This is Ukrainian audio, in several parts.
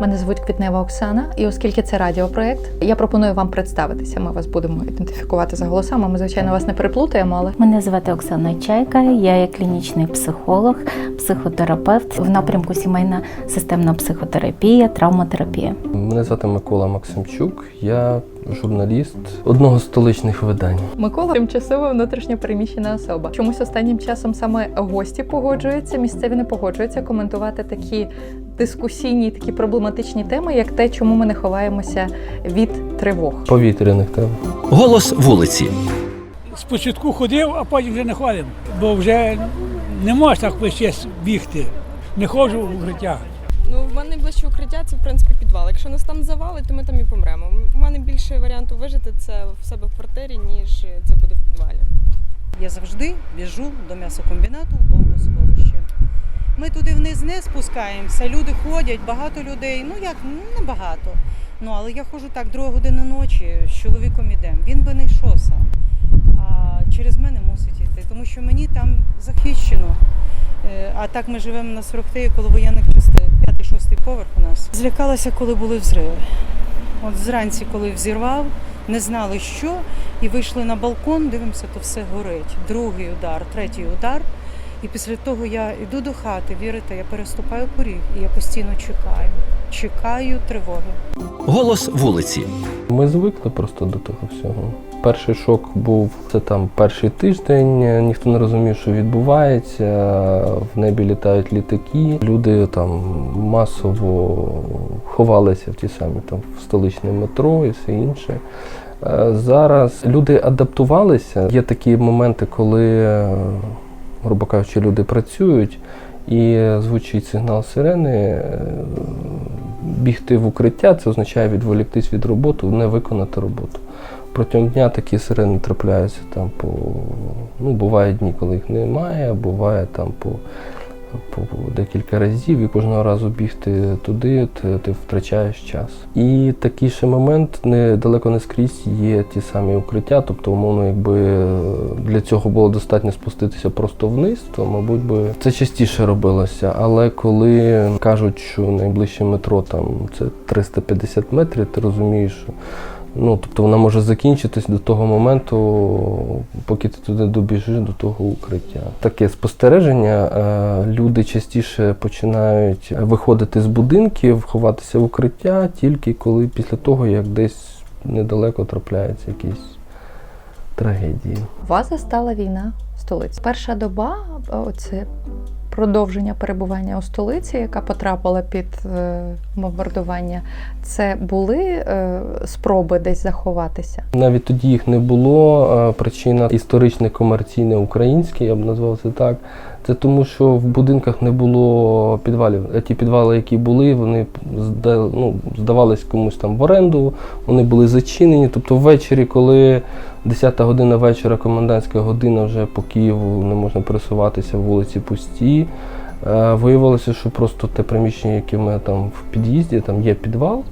Мене звуть Квітнева Оксана, і оскільки це радіопроект, я пропоную вам представитися. Ми вас будемо ідентифікувати за голосами. Ми, звичайно, вас не переплутаємо, але Мене звати Оксана Чайка, я є клінічний психолог, психотерапевт в напрямку сімейна системна психотерапія, травматерапія. Мене звати Микола Максимчук, я журналіст одного з столичних видань. Микола тимчасово внутрішньо переміщена особа. Чомусь останнім часом саме гості погоджуються, місцеві не погоджуються коментувати такі дискусійні, такі проблематичні теми, як те, чому ми не ховаємося від тривог. Повітряних тем. Голос вулиці. Спочатку ходив, а потім вже не ходив, бо вже не можна так весь час бігти. Не ходжу в укриття. Ну, в мене найближче укриття це в принципі підвал. Якщо нас там завалить, то ми там і помремо. У мене більше варіанту вижити це в себе в квартирі, ніж це буде в підвалі. Я завжди біжу до м'ясокомбінату в бомбосховище. Ми туди вниз не спускаємося, люди ходять, багато людей. Ну як, ну не багато. Ну але я ходжу так, друга година ночі з чоловіком ідемо. Він би не йшов сам. А через мене мусить йти, тому що мені там захищено. Е, А так ми живемо на 40 коло воєнних частин, 5-6 поверх у нас. Злякалася, коли були взриви. От зранці, коли взірвав, не знали що, і вийшли на балкон, дивимося, то все горить. Другий удар, третій удар. І після того я йду до хати, вірите, я переступаю поріг, і я постійно чекаю. Чекаю тривоги. Голос вулиці. Ми звикли просто до того всього. Перший шок був це там перший тиждень. Ніхто не розумів, що відбувається. В небі літають літаки. Люди там масово ховалися в ті самі там в столичне метро і все інше. Е, Зараз люди адаптувалися. Є такі моменти, коли, е, грубо кажучи, люди працюють і звучить сигнал сирени. е, Бігти в укриття це означає відволіктись від роботи, не виконати роботу. Протягом дня такі сирени трапляються там по. Ну, буває дні, коли їх немає, буває там по, по декілька разів, і кожного разу бігти туди, ти, ти втрачаєш час. І такий ще момент недалеко не скрізь є ті самі укриття. Тобто, умовно, якби для цього було достатньо спуститися просто вниз, то, мабуть, би це частіше робилося. Але коли кажуть, що найближче метро там це 350 метрів, ти розумієш, що Ну, тобто вона може закінчитись до того моменту, поки ти туди добіжиш до того укриття. Таке спостереження. е, Люди частіше починають виходити з будинків, ховатися в укриття тільки коли після того, як десь недалеко трапляються якісь трагедії. Вас застала війна в столиці. Перша доба о, це продовження перебування у столиці, яка потрапила під е, бомбардування. Це були е, спроби десь заховатися. Навіть тоді їх не було. е, Причина історичне комерційне українське, я б назвав це так. Це тому, що в будинках не було підвалів. Ті підвали, які були, вони ну, здавались комусь там в оренду, вони були зачинені. Тобто ввечері, коли 10-та година вечора, комендантська година, вже по Києву не можна пересуватися, вулиці пусті. Е, Виявилося, що просто те приміщення, яке ми там в під'їзді, там є підвал,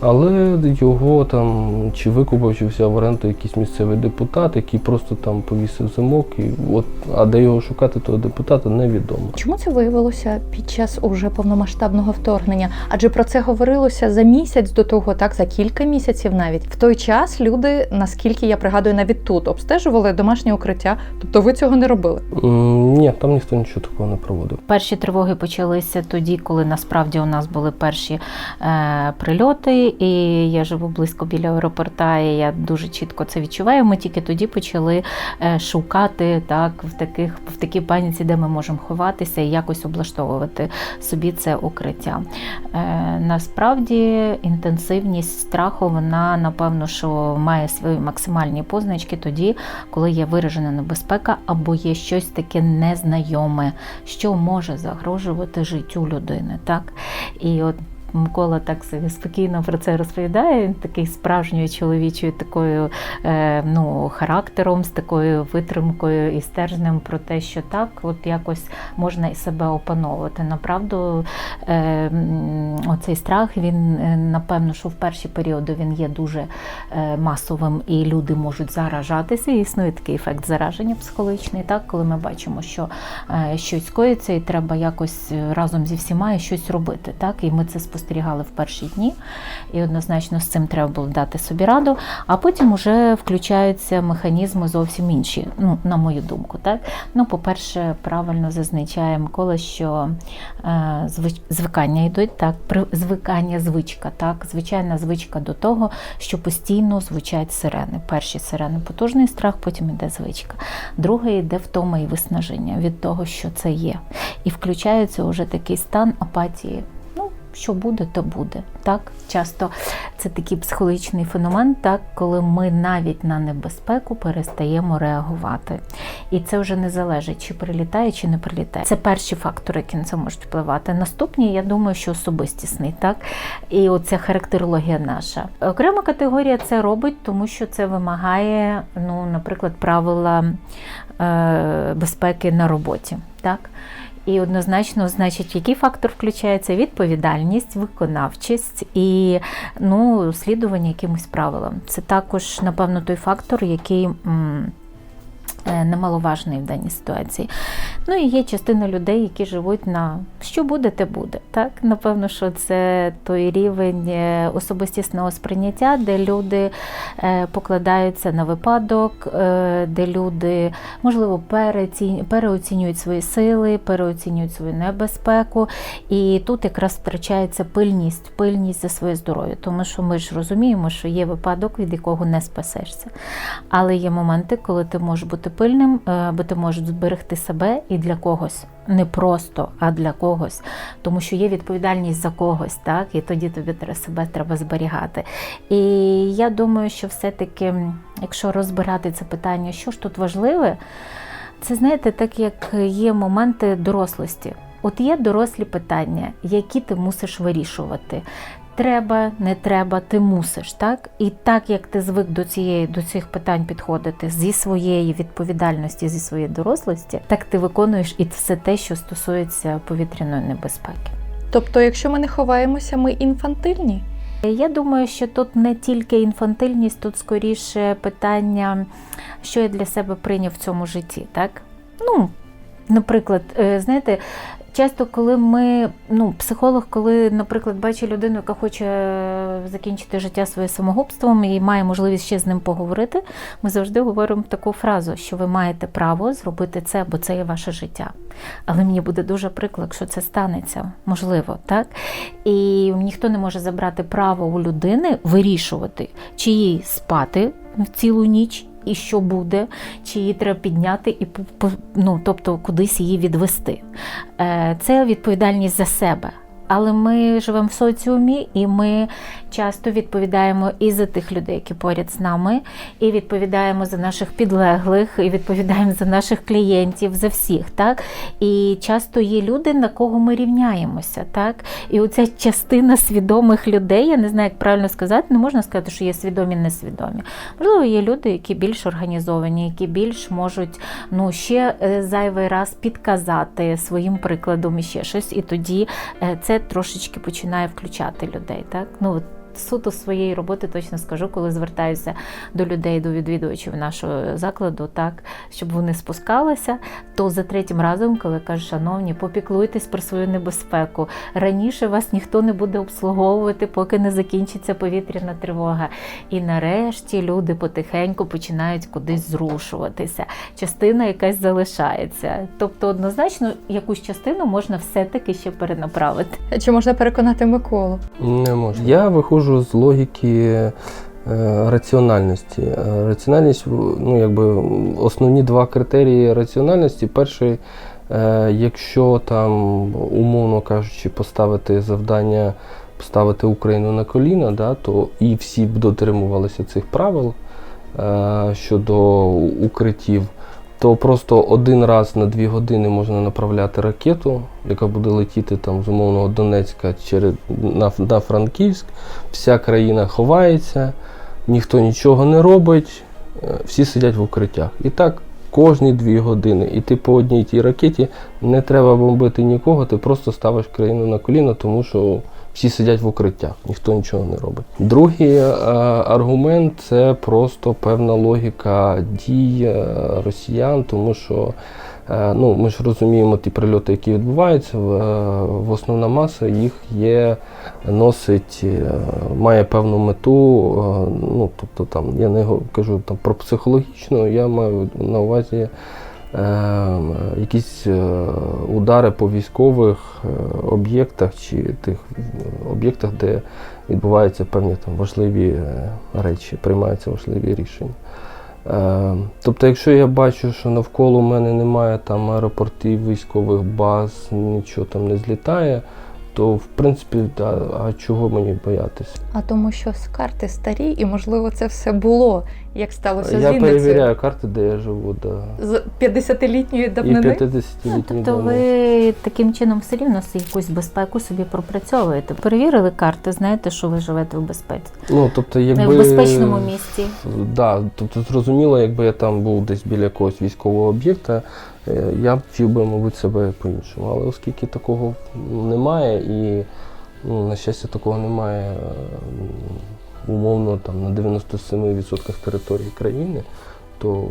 але його там чи викупив, чи взяв в оренду якийсь місцевий депутат, який просто там повісив замок. І от, а де його шукати, того депутата невідомо. Чому це виявилося під час уже повномасштабного вторгнення? Адже про це говорилося за місяць до того, так за кілька місяців навіть. В той час люди, наскільки я пригадую, навіть тут обстежували домашнє укриття. Тобто ви цього не робили. М, Ні, там ніхто нічого такого не проводив. Перші тривоги почалися тоді, коли насправді у нас були перші е, прильоти, і я живу близько біля аеропорта, і я дуже чітко це відчуваю. Ми тільки тоді почали е, шукати так в таких в такій паніці, де ми можемо ховатися і якось облаштовувати собі це укриття. Е, насправді інтенсивність страху вона напевно що має свої максимальні позначки тоді, коли є виражена небезпека або є щось таке незнайоме, що може загрожувати життю людини. Так? І от Микола так собі спокійно про це розповідає. Він такий справжньою чоловічою такою е, ну, характером, з такою витримкою і стержнем про те, що так, от якось можна і себе опановувати. Направду, е, оцей страх, він е, напевно, що в перші періоди він є дуже масовим, і люди можуть заражатися. І існує такий ефект зараження психологічний, так, коли ми бачимо, що щось коїться, і треба якось разом зі всіма щось робити. Так? І ми це спостерігали в перші дні, і однозначно з цим треба було дати собі раду. А потім вже включаються механізми зовсім інші, ну, на мою думку. Так? Ну, по-перше, правильно зазначає Микола, що е, звикання йдуть, так, звикання, звичка, так, звичайна звичка до того, що постійно звучать сирени. Перші сирени потужний страх, потім іде звичка. Друге йде втома і виснаження від того, що це є. І включається вже такий стан апатії. Що буде, то буде. Так, часто це такий психологічний феномен, так, коли ми навіть на небезпеку перестаємо реагувати. І це вже не залежить, чи прилітає, чи не прилітає. Це перші фактори, які на це можуть впливати. Наступні, я думаю, що особистісний, так і оця характерологія наша. Окрема категорія це робить, тому що це вимагає, ну, наприклад, правила е, безпеки на роботі. Так? І однозначно, значить, який фактор включається? Відповідальність, виконавчість і ну, слідування якимось правилам. Це також, напевно, той фактор, який. е, Немаловажний в даній ситуації. Ну і є частина людей, які живуть на що буде, те буде. Так, напевно, що це той рівень е, особистісного сприйняття, де люди е, покладаються на випадок, е, де люди, можливо, переоцінюють свої сили, переоцінюють свою небезпеку. І тут якраз втрачається пильність, пильність за своє здоров'я. Тому що ми ж розуміємо, що є випадок, від якого не спасешся. Але є моменти, коли ти можеш бути пильним, бо ти можеш зберегти себе і для когось. Не просто, а для когось, тому що є відповідальність за когось, так і тоді тобі себе треба зберігати. І я думаю, що все-таки, якщо розбирати це питання, що ж тут важливе, це знаєте, так як є моменти дорослості. От є дорослі питання, які ти мусиш вирішувати. Треба, не треба, ти мусиш, так? І так як ти звик до цієї до цих питань підходити зі своєї відповідальності, зі своєї дорослості, так ти виконуєш і все те, що стосується повітряної небезпеки. Тобто, якщо ми не ховаємося, ми інфантильні. Я думаю, що тут не тільки інфантильність, тут скоріше питання, що я для себе прийняв в цьому житті, так? Ну, наприклад, е, знаєте, часто, коли ми, ну, психолог, коли, наприклад, бачить людину, яка хоче е, закінчити життя своє самогубством і має можливість ще з ним поговорити, ми завжди говоримо таку фразу, що ви маєте право зробити це, бо це є ваше життя. Але мені буде дуже приклад, якщо це станеться, можливо, так? І ніхто не може забрати право у людини вирішувати, чи їй спати в цілу ніч. І що буде, чи її треба підняти і ну, тобто кудись її відвести. Е, Це відповідальність за себе. Але ми живемо в соціумі, і ми часто відповідаємо і за тих людей, які поряд з нами, і відповідаємо за наших підлеглих, і відповідаємо за наших клієнтів, за всіх. Так? І часто є люди, на кого ми рівняємося. Так? І оця частина свідомих людей, я не знаю, як правильно сказати, не можна сказати, що є свідомі, несвідомі. Можливо, є люди, які більш організовані, які більш можуть ну, ще е, зайвий раз підказати своїм прикладом і ще щось, і тоді е, трошечки починає включати людей. Так? Ну, Суто своєї роботи точно скажу, коли звертаюся до людей, до відвідувачів нашого закладу, так щоб вони спускалися, то за третім разом, коли кажу, шановні, попіклуйтесь про свою небезпеку. Раніше вас ніхто не буде обслуговувати, поки не закінчиться повітряна тривога. І нарешті люди потихеньку починають кудись зрушуватися. Частина якась залишається. Тобто, однозначно, якусь частину можна все-таки ще перенаправити. Чи можна переконати Миколу? Не можу. Я виходжу з логіки е, раціональності. Е, Раціональність, ну якби основні два критерії раціональності. Перший, е, якщо там, умовно кажучи, поставити завдання, поставити Україну на коліна, да, то і всі б дотримувалися цих правил щодо укриттів, то просто один раз на дві години можна направляти ракету, яка буде летіти там з умовного Донецька через на, на Франківськ. Вся країна ховається, ніхто нічого не робить, е, всі сидять в укриттях. І так кожні дві години. І ти по одній тій ракеті не треба бомбити нікого, ти просто ставиш країну на коліна, тому що всі сидять в укриттях, ніхто нічого не робить. Другий е, аргумент це просто певна логіка дій е, росіян, тому що е, ну, ми ж розуміємо ті прильоти, які відбуваються, в, е, в основна маса їх є, носить, е, має певну мету. е, Ну, тобто там я не кажу там про психологічну, я маю на увазі. Е, Якісь е, удари по військових е, об'єктах чи тих е, об'єктах, де відбуваються певні там важливі речі, приймаються важливі рішення. Е, Тобто, якщо я бачу, що навколо мене немає там аеропортів, військових баз, нічого там не злітає, то в принципі, да, а чого мені боятися? А тому, що з карти старі, і можливо це все було, як сталося з Я перевіряю карти, де я живу, да. з 50-літньої і давнини. 50-літні Тобто ви таким чином все рівно якусь безпеку собі пропрацьовуєте. Перевірили карти, знаєте, що ви живете в безпеці. Ну, тобто, якби... В безпечному місці. Да, тобто зрозуміло, якби я там був десь біля якогось військового об'єкта, я б вчив би, мабуть, себе по-іншому. Але оскільки такого немає і, ну, на щастя, такого немає е, умовно там на 97% території країни, то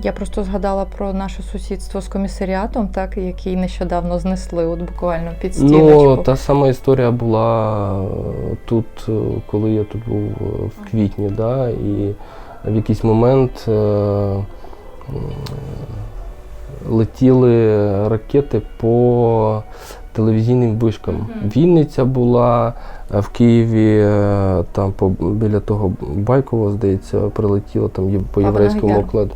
Я просто згадала про наше сусідство з комісаріатом, так який нещодавно знесли, от буквально під стіночку. Ну, та сама історія була е, тут, е, коли я тут був е, в квітні, да, і в якийсь момент е, летіли ракети по телевізійним вишкам. Мгм. Вінниця була е, в Києві, е, там по, біля того Байкова, здається, прилетіло там є- по єврейському окладу.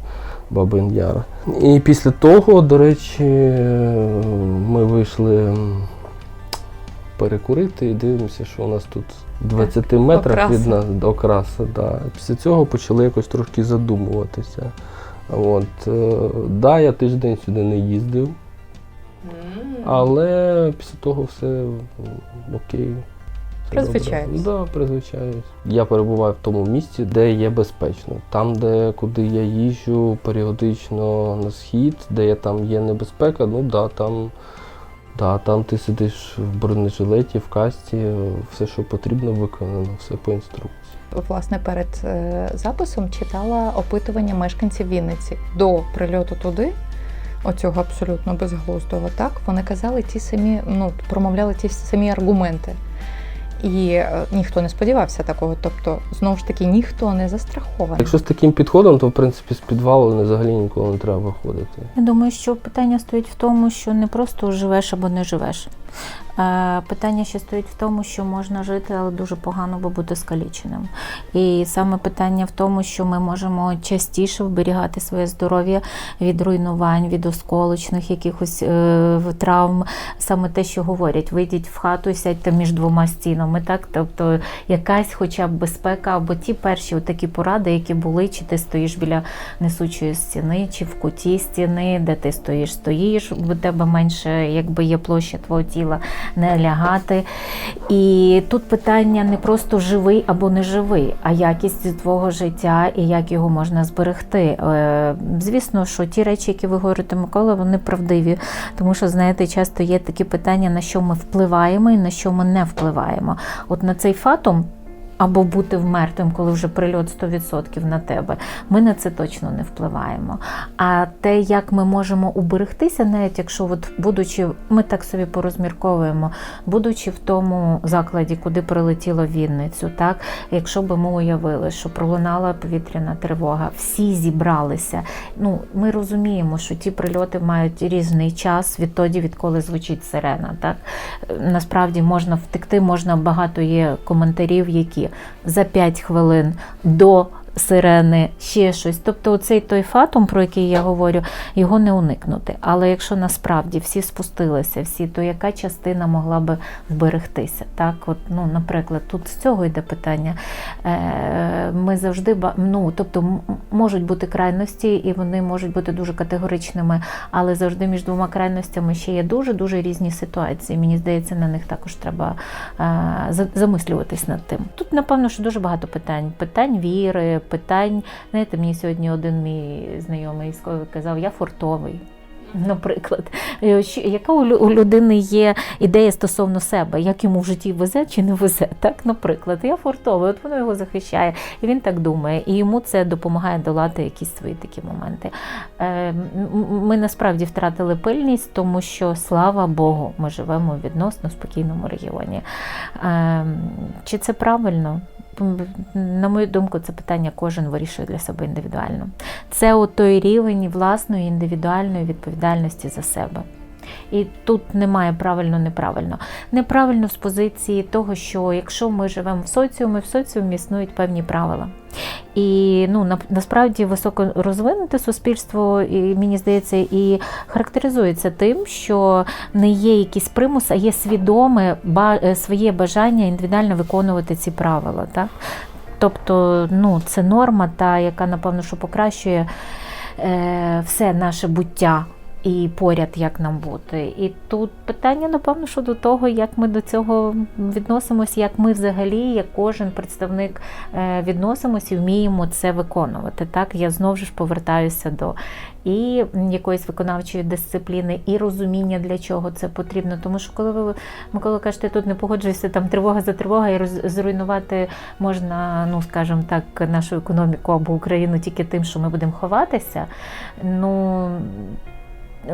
Бабин Яр. І після того, до речі, е, ми вийшли перекурити і дивимося, що у нас тут в 20 метрах від нас окраса. Да. Після цього почали якось трошки задумуватися. От, е, да, я тиждень сюди не їздив, але після того все окей. Призвичаєтесь. Да, призвичаюсь. Я перебуваю в тому місці, де є безпечно. Там, де куди я їжджу періодично на схід, де я там є небезпека, ну да, там, да, там ти сидиш в бронежилеті, в касті, все, що потрібно, виконано, все по інструкції. Власне, перед е, записом читала опитування мешканців Вінниці до прильоту туди. Оцього абсолютно безглуздого, так вони казали ті самі, ну промовляли ті самі аргументи. І е, ніхто не сподівався такого. Тобто, знову ж таки, ніхто не застрахований. Якщо з таким підходом, то в принципі з підвалу взагалі ніколи не треба виходити. Я думаю, що питання стоїть в тому, що не просто живеш або не живеш. Е, Питання ще стоїть в тому, що можна жити, але дуже погано бо бути скаліченим. І саме питання в тому, що ми можемо частіше вберігати своє здоров'я від руйнувань, від осколочних якихось е, травм. Саме те, що говорять, вийдіть в хату і сядьте між двома стінами. Так? Тобто якась хоча б безпека, або ті перші такі поради, які були, чи ти стоїш біля несучої стіни, чи в куті стіни, де ти стоїш, стоїш, у тебе менше якби є площа твого тіла, не лягати. І тут питання не просто живий або не живий, а якість твого життя і як його можна зберегти. Е, Звісно, що ті речі, які ви говорите, Микола, вони правдиві, тому що знаєте, часто є такі питання, на що ми впливаємо і на що ми не впливаємо. От на цей фатум. Або бути вмертвим, коли вже прильот 100% на тебе. Ми на це точно не впливаємо. А те, як ми можемо уберегтися, навіть якщо, от, будучи, ми так собі порозмірковуємо, будучи в тому закладі, куди прилетіло Вінницю, так якщо би ми уявили, що пролунала повітряна тривога, всі зібралися. Ну, ми розуміємо, що ті прильоти мають різний час відтоді, відколи звучить сирена. Так насправді можна втекти, можна багато є коментарів, які за 5 хвилин до сирени, ще щось. Тобто, оцей той фатум, про який я говорю, його не уникнути. Але якщо насправді всі спустилися, всі, то яка частина могла би вберегтися? Так, от, ну, наприклад, тут з цього йде питання. Е, Ми завжди ну, тобто можуть бути крайності, і вони можуть бути дуже категоричними, але завжди між двома крайностями ще є дуже дуже різні ситуації. Мені здається, на них також треба е, замислюватись над тим. Тут, напевно, що дуже багато питань: питань віри, питань. Знаєте, мені сьогодні один мій знайомий військовий казав, я фортовий. Наприклад, Е, яка у людини є ідея стосовно себе, як йому в житті везе чи не везе? Так, наприклад, я фортовий, от воно його захищає, і він так думає, і йому це допомагає долати якісь свої такі моменти. Е, Ми насправді втратили пильність, тому що слава Богу, ми живемо в відносно спокійному регіоні. Е, Чи це правильно? На мою думку, це питання кожен вирішує для себе індивідуально. Це у той рівень власної індивідуальної відповідальності за себе. І тут немає правильно-неправильно. Неправильно з позиції того, що якщо ми живемо в соціумі, в соціумі існують певні правила. І ну, на, насправді високо розвинуте суспільство, і, мені здається, і характеризується тим, що не є якийсь примус, а є свідоме ба, е, своє бажання індивідуально виконувати ці правила. Так? Тобто, ну, це норма, та, яка, напевно, що покращує е, все наше буття і поряд, як нам бути. І тут питання, напевно, що до того, як ми до цього відносимося, як ми взагалі, як кожен представник е, відносимося і вміємо це виконувати. Так, я знову ж повертаюся до і якоїсь виконавчої дисципліни, і розуміння, для чого це потрібно. Тому що коли ви Микола кажете, тут не погоджуюся, там тривога за тривога, і зруйнувати можна, ну скажімо так, нашу економіку або Україну тільки тим, що ми будемо ховатися. Ну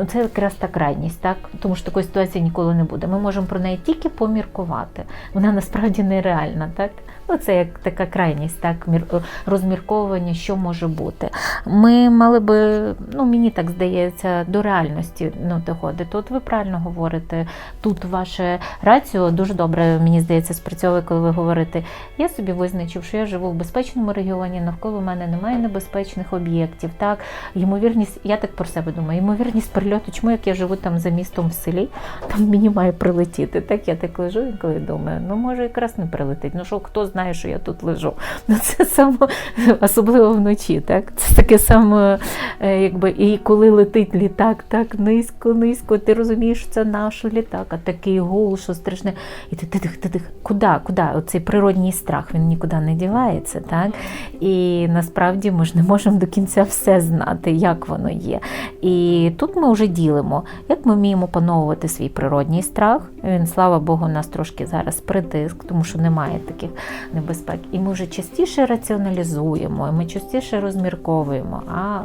це якраз та крайність, так? Тому що такої ситуації ніколи не буде. Ми можемо про неї тільки поміркувати. Вона насправді нереальна, так? Ну, це як така крайність, так, мір- розмірковування, що може бути. Ми мали би, ну мені так здається, до реальності ну, доходити. От ви правильно говорите. Тут ваше раціо дуже добре, мені здається, спрацьовує, коли ви говорите. Я собі визначив, що я живу в безпечному регіоні, навколо мене немає небезпечних об'єктів. Так, ймовірність, я так про себе думаю, ймовірність прильоту, чому як я живу там за містом в селі, там мені має прилетіти. Так я так лежу інколи думаю, ну може якраз не прилетить. Ну що, хто знає, що я тут лежу? Ну це саме особливо вночі. Так, це таке саме, якби і коли летить літак, так низько, низько. Ти розумієш, що це наш літак, а такий гул, що страшне. І ти тих, ти тих, куди, куди? Оцей природній страх він нікуди не дівається, так? І насправді ми ж не можемо до кінця все знати, як воно є. І тут ми вже ділимо, як ми вміємо пановувати свій природній страх. Він, слава Богу, у нас трошки зараз притиск, тому що немає таких небезпек. І ми вже частіше раціоналізуємо, і ми частіше розмірковуємо. А,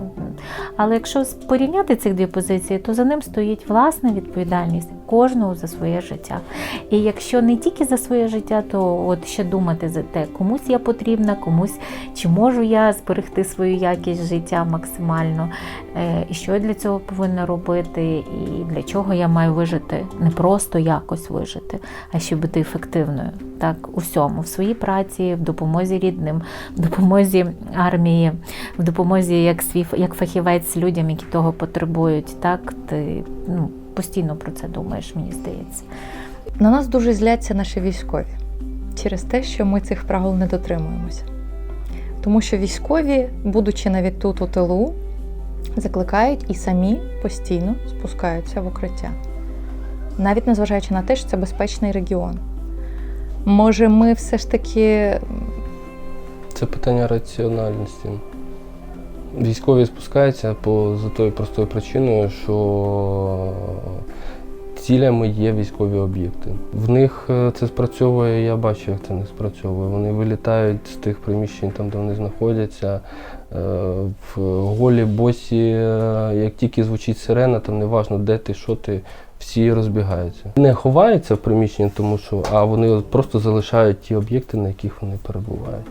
але якщо порівняти цих дві позиції, то за ним стоїть власна відповідальність кожного за своє життя. І якщо не тільки за своє життя, то от ще думати за те, комусь я потрібна, комусь чи можу я зберегти свою якість життя максимально, е, і що я для цього повинна робити, і для чого я маю вижити, не просто якось вижити, а ще бути ефективною. Так, у всьому, в своїй праці, в допомозі рідним, в допомозі армії, в допомозі як свій як фахівець людям, які того потребують. Так, ти ну, постійно про це думаєш, мені здається. На нас дуже зляться наші військові через те, що ми цих правил не дотримуємося. Тому що військові, будучи навіть тут у ТЛУ, закликають і самі постійно спускаються в укриття, навіть незважаючи на те, що це безпечний регіон. Може, ми все ж таки Це питання раціональності. Військові спускаються по за тою простою причиною, що цілями є військові об'єкти. В них е, це спрацьовує, я бачу, як це не спрацьовує. Вони вилітають з тих приміщень, там, де вони знаходяться. е, В голі босі, е, як тільки звучить сирена, там неважно, де ти, що ти, всі розбігаються. Не ховаються в приміщенні, тому що, а вони просто залишають ті об'єкти, на яких вони перебувають.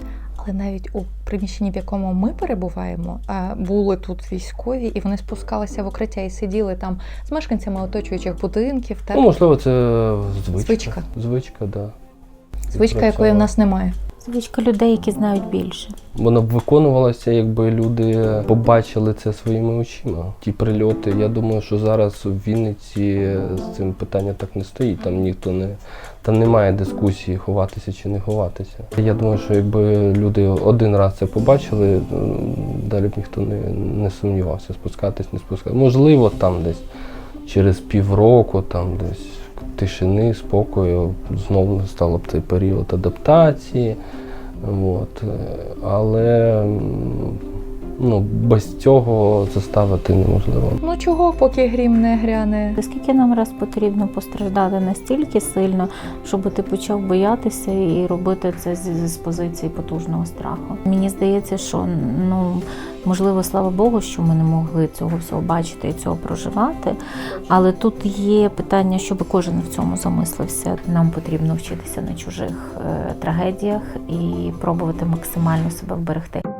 Але навіть у приміщенні, в якому ми перебуваємо, були тут військові, і вони спускалися в укриття і сиділи там з мешканцями оточуючих будинків. Так? Ну, можливо, це звичка. Звичка. Звичка, да. Звичка, якої в нас немає. Звичка людей, які знають більше. Воно б виконувалося, якби люди побачили це своїми очима. Ті прильоти. Я думаю, що зараз у Вінниці з цим питання так не стоїть. Там ніхто не там немає дискусії, ховатися чи не ховатися. Я думаю, що якби люди один раз це побачили, далі б ніхто не, не сумнівався, спускатись, не спускатись. Можливо, там десь через півроку, там десь тишини, спокою, знову настав б цей період адаптації. От. Але ну, без цього заставити неможливо. Ну чого, поки грім не гряне? Скільки нам раз потрібно постраждати настільки сильно, щоб ти почав боятися і робити це з, з позиції потужного страху? Мені здається, що ну можливо, слава Богу, що ми не могли цього всього бачити і цього проживати. Але тут є питання, щоб кожен в цьому замислився. Нам потрібно вчитися на чужих е, трагедіях і пробувати максимально себе вберегти.